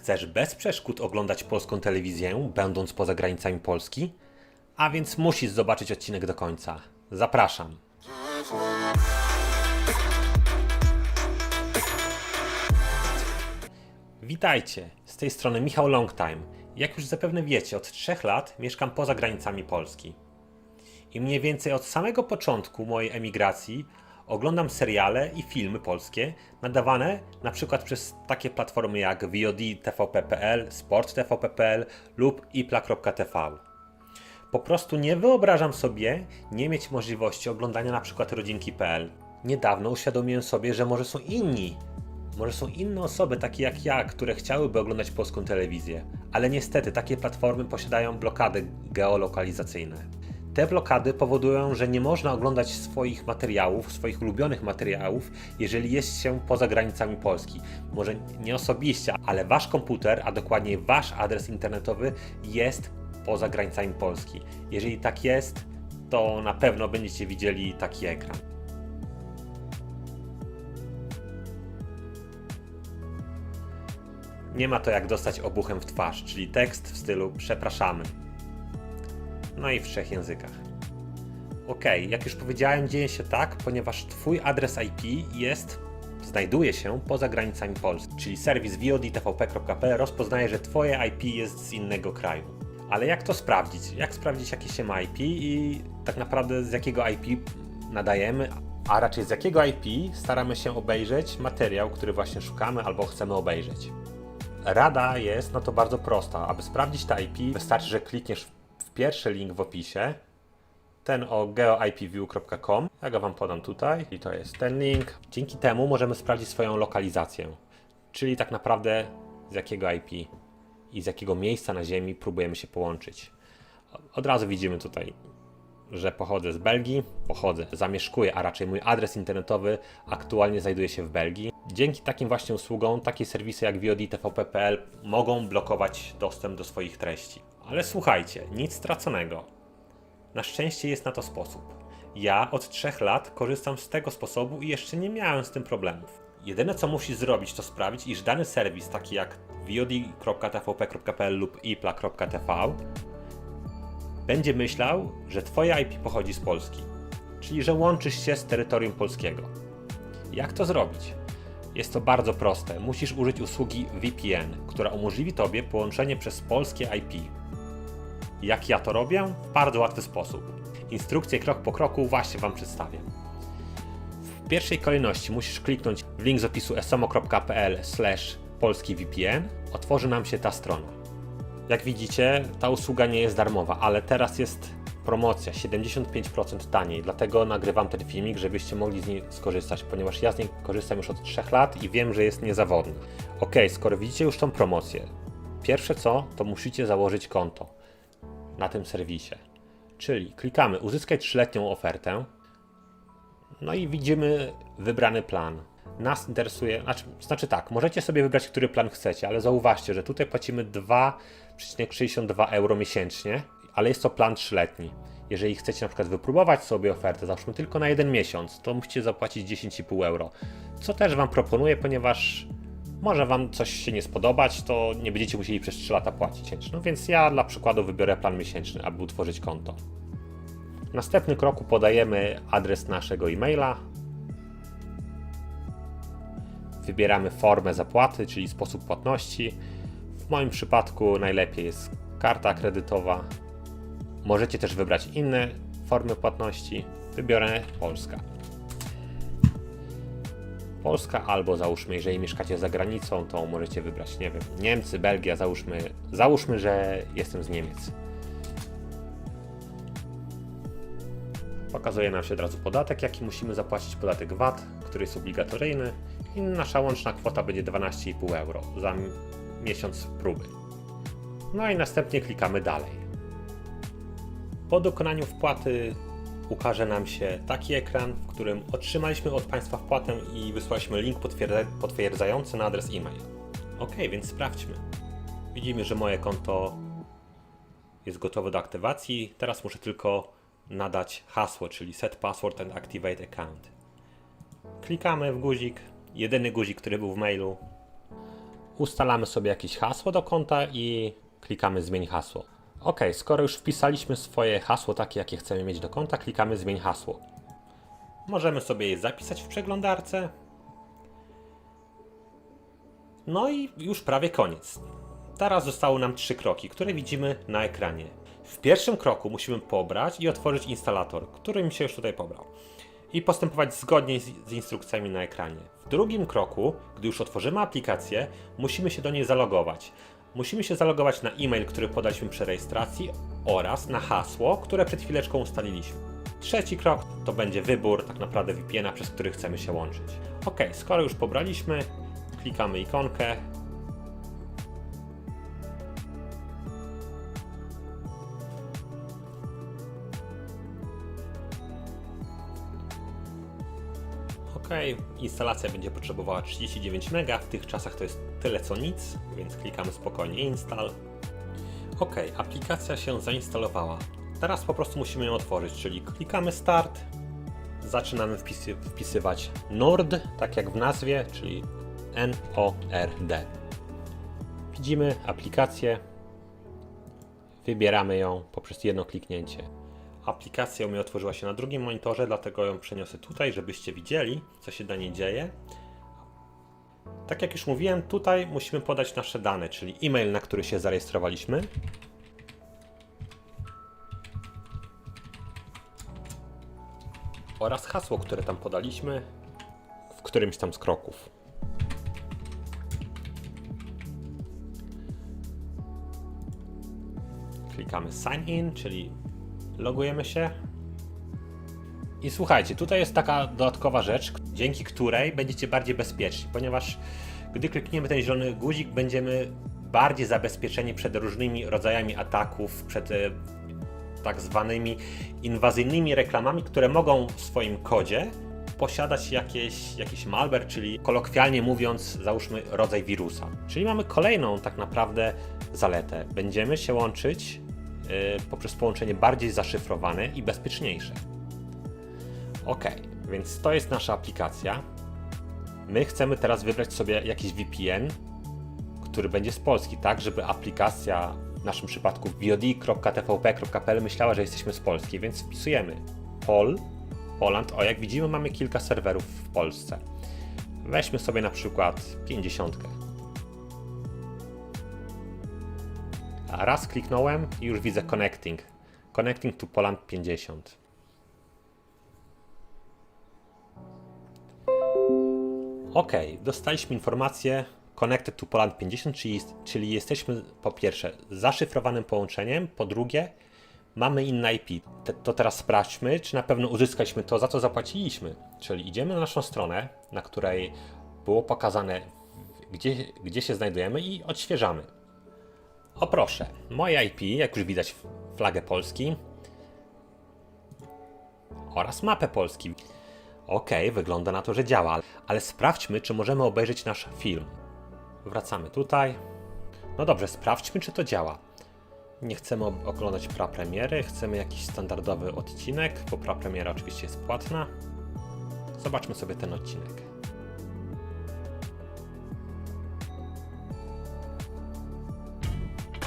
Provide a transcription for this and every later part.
Chcesz bez przeszkód oglądać polską telewizję, będąc poza granicami Polski? A więc musisz zobaczyć odcinek do końca. Zapraszam. Witajcie, z tej strony Michał Longtime. Jak już zapewne wiecie, od trzech lat mieszkam poza granicami Polski. I mniej więcej od samego początku mojej emigracji oglądam seriale i filmy polskie nadawane na przykład przez takie platformy jak VOD TVP.pl, Sport TVP.pl lub ipla.tv. Po prostu nie wyobrażam sobie nie mieć możliwości oglądania na przykład rodzinki.pl. Niedawno uświadomiłem sobie, że może są inni, może są inne osoby takie jak ja, które chciałyby oglądać polską telewizję, ale niestety takie platformy posiadają blokady geolokalizacyjne. Te blokady powodują, że nie można oglądać swoich materiałów, swoich ulubionych materiałów, jeżeli jest się poza granicami Polski. Może nie osobiście, ale wasz komputer, a dokładniej wasz adres internetowy jest poza granicami Polski. Jeżeli tak jest, to na pewno będziecie widzieli taki ekran. Nie ma to jak dostać obuchem w twarz, czyli tekst w stylu przepraszamy. No i w trzech językach. Ok, jak już powiedziałem, dzieje się tak, ponieważ Twój adres IP jest, znajduje się poza granicami Polski, czyli serwis vodtvp.pl rozpoznaje, że Twoje IP jest z innego kraju. Ale jak to sprawdzić? Jak sprawdzić, jakie się ma IP i tak naprawdę z jakiego IP nadajemy, a raczej z jakiego IP staramy się obejrzeć materiał, który właśnie szukamy albo chcemy obejrzeć. Rada jest no to bardzo prosta. Aby sprawdzić te IP, wystarczy, że klikniesz w pierwszy link w opisie, ten o geoipview.com. Ja go Wam podam tutaj i to jest ten link. Dzięki temu możemy sprawdzić swoją lokalizację, czyli tak naprawdę z jakiego IP i z jakiego miejsca na Ziemi próbujemy się połączyć. Od razu widzimy tutaj, że pochodzę z Belgii, pochodzę, zamieszkuję, a raczej mój adres internetowy aktualnie znajduje się w Belgii. Dzięki takim właśnie usługom, takie serwisy jak VOD TVP.pl mogą blokować dostęp do swoich treści. Ale słuchajcie, nic straconego. Na szczęście jest na to sposób. Ja od trzech lat korzystam z tego sposobu i jeszcze nie miałem z tym problemów. Jedyne co musisz zrobić to sprawić, iż dany serwis taki jak vod.tvp.pl lub ipla.tv będzie myślał, że twoje IP pochodzi z Polski, czyli że łączysz się z terytorium polskiego. Jak to zrobić? Jest to bardzo proste. Musisz użyć usługi VPN, która umożliwi tobie połączenie przez polskie IP. Jak ja to robię? W bardzo łatwy sposób. Instrukcję krok po kroku właśnie Wam przedstawię. W pierwszej kolejności musisz kliknąć w link z opisu esomo.pl polski VPN. Otworzy nam się ta strona. Jak widzicie, ta usługa nie jest darmowa, ale teraz jest promocja 75% taniej, dlatego nagrywam ten filmik, żebyście mogli z niej skorzystać, ponieważ ja z niej korzystam już od 3 lat i wiem, że jest niezawodny. Ok, skoro widzicie już tą promocję, pierwsze co, to musicie założyć konto na tym serwisie. Czyli klikamy uzyskaj 3-letnią ofertę, no i widzimy wybrany plan. Nas interesuje, znaczy, znaczy tak, możecie sobie wybrać, który plan chcecie, ale zauważcie, że tutaj płacimy 2,62 euro miesięcznie, ale jest to plan 3-letni. Jeżeli chcecie na przykład wypróbować sobie ofertę, załóżmy tylko na jeden miesiąc, to musicie zapłacić 10,5 euro. Co też Wam proponuję, ponieważ może Wam coś się nie spodobać, to nie będziecie musieli przez 3 lata płacić. No więc ja dla przykładu wybiorę plan miesięczny, aby utworzyć konto. W następnym kroku podajemy adres naszego e-maila. Wybieramy formę zapłaty, czyli sposób płatności. W moim przypadku najlepiej jest karta kredytowa. Możecie też wybrać inne formy płatności. Wybiorę Polska. Polska albo załóżmy, jeżeli mieszkacie za granicą, to możecie wybrać, nie wiem, Niemcy, Belgia, załóżmy, załóżmy, że jestem z Niemiec. Pokazuje nam się od razu podatek, jaki musimy zapłacić, podatek VAT, który jest obligatoryjny i nasza łączna kwota będzie 12,5 euro za miesiąc próby. No i następnie klikamy dalej. Po dokonaniu wpłaty ukaże nam się taki ekran, w którym otrzymaliśmy od Państwa wpłatę i wysłaliśmy link potwierdza- potwierdzający na adres e-mail. Ok, więc sprawdźmy. Widzimy, że moje konto jest gotowe do aktywacji. Teraz muszę tylko nadać hasło, czyli set password and activate account. Klikamy w guzik, jedyny guzik, który był w mailu. ustalamy sobie jakieś hasło do konta i klikamy zmień hasło. Ok, skoro już wpisaliśmy swoje hasło takie, jakie chcemy mieć do konta, klikamy zmień hasło. Możemy sobie je zapisać w przeglądarce. No i już prawie koniec. Teraz zostały nam trzy kroki, które widzimy na ekranie. W pierwszym kroku musimy pobrać i otworzyć instalator, który mi się już tutaj pobrał. I postępować zgodnie z, instrukcjami na ekranie. W drugim kroku, gdy już otworzymy aplikację, musimy się do niej zalogować. Musimy się zalogować na e-mail, który podaliśmy przy rejestracji oraz na hasło, które przed chwileczką ustaliliśmy. Trzeci krok to będzie wybór tak naprawdę VPN-a, przez który chcemy się łączyć. Ok, skoro już pobraliśmy, klikamy ikonkę. Ok, instalacja będzie potrzebowała 39 MB, w tych czasach to jest tyle co nic, więc klikamy spokojnie install. Ok, aplikacja się zainstalowała. Teraz po prostu musimy ją otworzyć, czyli klikamy start, zaczynamy wpisy, wpisywać Nord, tak jak w nazwie, czyli N-O-R-D. Widzimy aplikację, wybieramy ją poprzez jedno kliknięcie. Aplikacja u mnie otworzyła się na drugim monitorze, dlatego ją przeniosę tutaj, żebyście widzieli, co się na niej dzieje. Tak jak już mówiłem, tutaj musimy podać nasze dane, czyli e-mail, na który się zarejestrowaliśmy. Oraz hasło, które tam podaliśmy w którymś tam z kroków. Klikamy sign in, czyli logujemy się. I słuchajcie, tutaj jest taka dodatkowa rzecz, dzięki której będziecie bardziej bezpieczni, ponieważ gdy klikniemy ten zielony guzik, będziemy bardziej zabezpieczeni przed różnymi rodzajami ataków, przed e, tak zwanymi inwazyjnymi reklamami, które mogą w swoim kodzie posiadać jakieś, jakiś malware, czyli kolokwialnie mówiąc, załóżmy rodzaj wirusa. Czyli mamy kolejną tak naprawdę zaletę. Będziemy się łączyć poprzez połączenie bardziej zaszyfrowane i bezpieczniejsze. Ok, więc to jest nasza aplikacja. My chcemy teraz wybrać sobie jakiś VPN, który będzie z Polski, tak żeby aplikacja w naszym przypadku vod.tvp.pl myślała, że jesteśmy z Polski, więc wpisujemy Pol, Poland. O, jak widzimy, mamy kilka serwerów w Polsce. Weźmy sobie na przykład 50. raz kliknąłem i już widzę connecting. Connecting to Poland 50. Ok, dostaliśmy informację Connected to Poland 50, czyli, czyli jesteśmy po pierwsze zaszyfrowanym połączeniem, po drugie mamy inny IP. Te, to teraz sprawdźmy, czy na pewno uzyskaliśmy to, za co zapłaciliśmy. Czyli idziemy na naszą stronę, na której było pokazane, gdzie, gdzie się znajdujemy i odświeżamy. O proszę, moje IP, jak już widać flagę Polski oraz mapę Polski. Ok, wygląda na to, że działa, ale sprawdźmy, czy możemy obejrzeć nasz film. Wracamy tutaj. No dobrze, sprawdźmy, czy to działa. Nie chcemy oglądać prapremiery, chcemy jakiś standardowy odcinek, bo prapremiera oczywiście jest płatna. Zobaczmy sobie ten odcinek.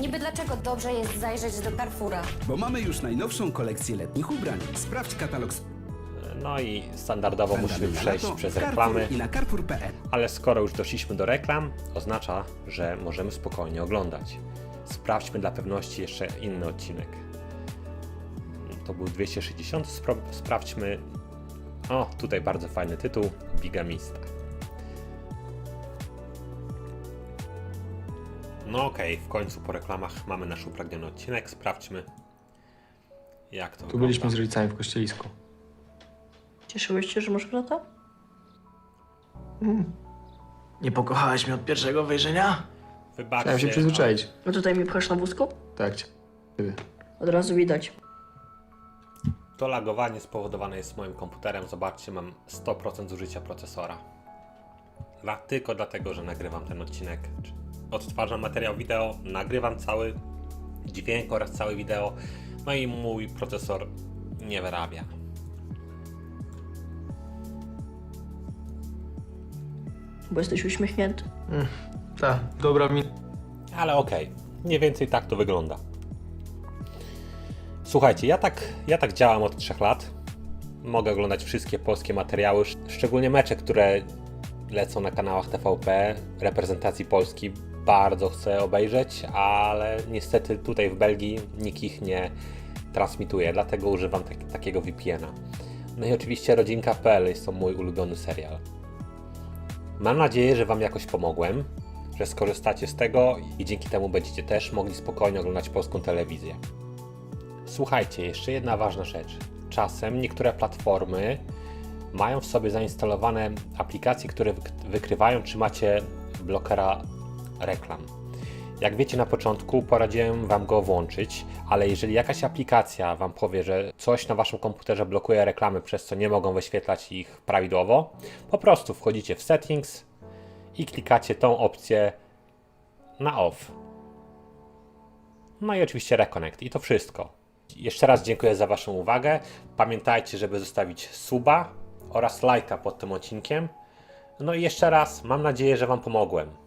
Niby dlaczego dobrze jest zajrzeć do Carrefoura? Bo mamy już najnowszą kolekcję letnich ubrań. Sprawdź katalog No i standardowo musimy na przejść lato przez Carrefour reklamy, i na carrefour.pl. ale skoro już doszliśmy do reklam, oznacza, że możemy spokojnie oglądać. Sprawdźmy dla pewności jeszcze inny odcinek. To był 260. Spro- sprawdźmy. O, tutaj bardzo fajny tytuł: Bigamista. No okej, w końcu po reklamach mamy nasz upragniony odcinek. Sprawdźmy, jak to Tu wygląda. byliśmy z rodzicami w kościelisku. Cieszyłeś się, że masz brata? Nie pokochałeś mnie od pierwszego wejrzenia? Wybaczcie. Chciałem się przyzwyczaić. No tutaj mi pchasz na wózku? Tak. Ciebie. Od razu widać. To lagowanie spowodowane jest moim komputerem. Zobaczcie, mam 100% zużycia procesora. Dla, tylko dlatego, że nagrywam ten odcinek. Odtwarzam materiał wideo, nagrywam cały dźwięk oraz całe wideo. No i mój procesor nie wyrabia. Bo jesteś uśmiechnięty. Ta, dobra mi... Ale okej, mniej więcej tak to wygląda. Słuchajcie, ja tak, ja tak działam od 3 lat. Mogę oglądać wszystkie polskie materiały, sz- szczególnie mecze, które lecą na kanałach TVP, reprezentacji Polski. Bardzo chcę obejrzeć, ale niestety tutaj w Belgii nikt ich nie transmituje, dlatego używam tak, takiego VPN-a. No i oczywiście rodzinka.pl jest to mój ulubiony serial. Mam nadzieję, że Wam jakoś pomogłem, że skorzystacie z tego i dzięki temu będziecie też mogli spokojnie oglądać polską telewizję. Słuchajcie, jeszcze jedna ważna rzecz. Czasem niektóre platformy mają w sobie zainstalowane aplikacje, które wyk- wykrywają, czy macie blokera reklam. Jak wiecie na początku, poradziłem Wam go włączyć, ale jeżeli jakaś aplikacja Wam powie, że coś na Waszym komputerze blokuje reklamy, przez co nie mogą wyświetlać ich prawidłowo, po prostu wchodzicie w Settings i klikacie tą opcję na off. No i oczywiście Reconnect i to wszystko. Jeszcze raz dziękuję za Waszą uwagę. Pamiętajcie, żeby zostawić suba oraz lajka pod tym odcinkiem. No i jeszcze raz, mam nadzieję, że Wam pomogłem.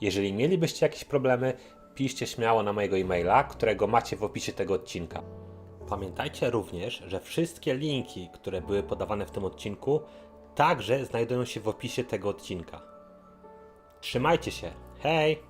Jeżeli mielibyście jakieś problemy, piszcie śmiało na mojego e-maila, którego macie w opisie tego odcinka. Pamiętajcie również, że wszystkie linki, które były podawane w tym odcinku, także znajdują się w opisie tego odcinka. Trzymajcie się. Hej!